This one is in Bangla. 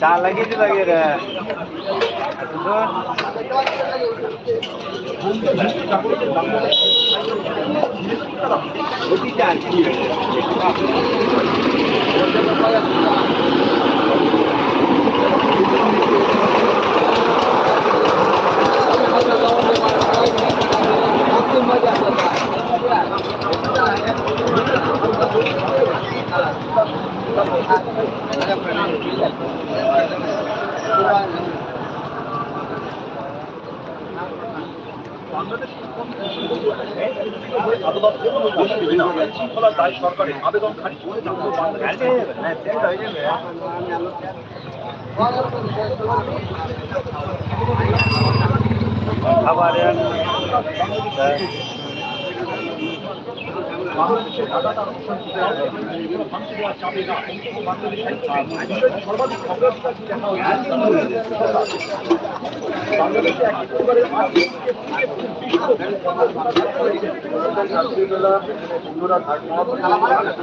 চা লাগিয়ে দিল রে সরকারের আবেদন খারিজ করে আবার বাংলাদেশের লাগাতার অশান্তি ভাঙতে দেওয়া যাবে না বাংলাদেশের সর্বাধিক অগ্রাধিকার দেখা বাংলাদেশে একটি পরিবারের আর্থিক বিশ্বরা